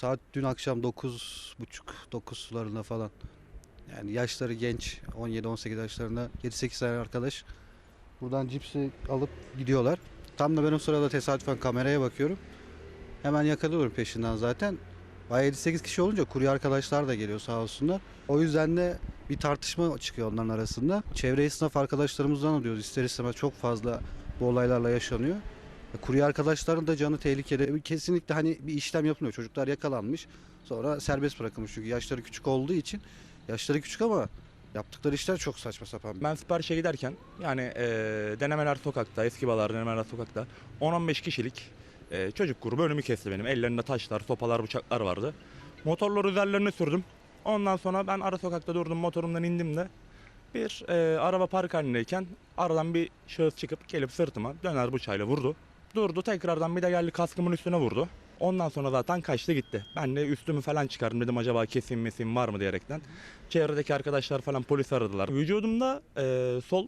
Saat dün akşam 9.30-9 sularında falan. Yani yaşları genç 17-18 yaşlarında 7-8 tane arkadaş buradan cipsi alıp gidiyorlar. Tam da ben o sırada tesadüfen kameraya bakıyorum. Hemen yakalıyorum peşinden zaten. Bayağı 7-8 kişi olunca kurye arkadaşlar da geliyor sağ olsunlar. O yüzden de bir tartışma çıkıyor onların arasında. Çevre esnaf arkadaşlarımızdan alıyoruz. İster istemez çok fazla bu olaylarla yaşanıyor. Kurye arkadaşların da canı tehlikede. Kesinlikle hani bir işlem yapılmıyor. Çocuklar yakalanmış. Sonra serbest bırakılmış. Çünkü yaşları küçük olduğu için. Yaşları küçük ama yaptıkları işler çok saçma sapan. Ben siparişe giderken yani eee, Denemeler Sokak'ta, eski balar Denemeler Sokak'ta 10-15 kişilik eee, çocuk grubu önümü kesti benim. Ellerinde taşlar, sopalar, bıçaklar vardı. Motorları üzerlerine sürdüm. Ondan sonra ben ara sokakta durdum, motorumdan indim de bir eee, araba park halindeyken aradan bir şahıs çıkıp gelip sırtıma döner bıçağıyla vurdu. Durdu tekrardan bir de geldi kaskımın üstüne vurdu. Ondan sonra zaten kaçtı gitti. Ben de üstümü falan çıkardım dedim acaba kesin mesin var mı diyerekten. Çevredeki arkadaşlar falan polis aradılar. Vücudumda eee, sol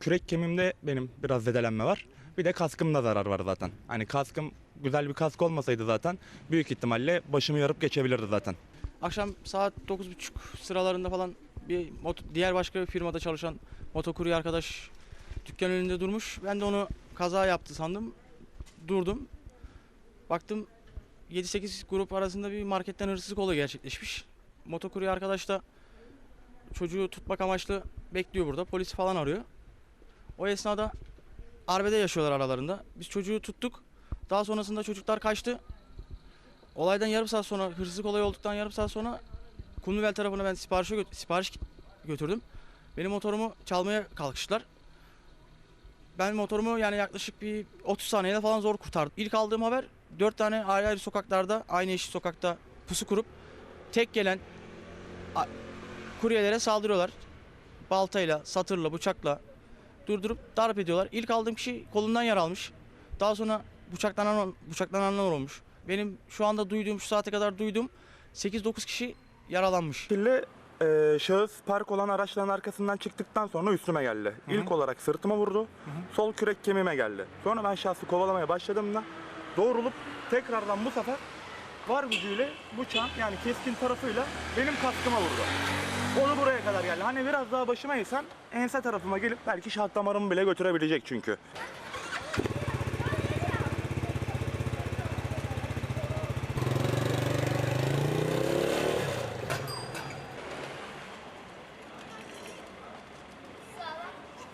kürek kemiğimde benim biraz zedelenme var. Bir de kaskımda zarar var zaten. Hani kaskım güzel bir kask olmasaydı zaten büyük ihtimalle başımı yarıp geçebilirdi zaten. Akşam saat 9.30 sıralarında falan bir moto- diğer başka bir firmada çalışan motokurye arkadaş dükkan önünde durmuş. Ben de onu kaza yaptı sandım. Durdum. Baktım 7-8 grup arasında bir marketten hırsızlık olayı gerçekleşmiş. Motokurye arkadaş da çocuğu tutmak amaçlı bekliyor burada. Polis falan arıyor. O esnada arbede yaşıyorlar aralarında. Biz çocuğu tuttuk. Daha sonrasında çocuklar kaçtı. Olaydan yarım saat sonra hırsızlık olayı olduktan yarım saat sonra Kumluvel tarafına ben siparişe gö- sipariş götürdüm. Benim motorumu çalmaya kalkıştılar. Ben motorumu yani yaklaşık bir 30 saniyede falan zor kurtardım. İlk aldığım haber 4 tane ayrı ayrı sokaklarda aynı eşit sokakta pusu kurup tek gelen kuryelere saldırıyorlar. Baltayla, satırla, bıçakla durdurup darp ediyorlar. İlk aldığım kişi kolundan yara almış. Daha sonra bıçaklanan, bıçaklananlar olmuş. Benim şu anda duyduğum, şu saate kadar duyduğum 8-9 kişi yaralanmış. şekilde e, şahıs park olan araçların arkasından çıktıktan sonra üstüme geldi. İlk olarak sırtıma vurdu. Sol kürek kemiğime geldi. Sonra ben şahsı kovalamaya başladığımda doğrulup tekrardan bu sefer var gücüyle bıçağın yani keskin tarafıyla benim kaskıma vurdu. Onu buraya kadar geldi. Hani biraz daha başıma eğsen ense tarafıma gelip belki şah damarımı bile götürebilecek çünkü.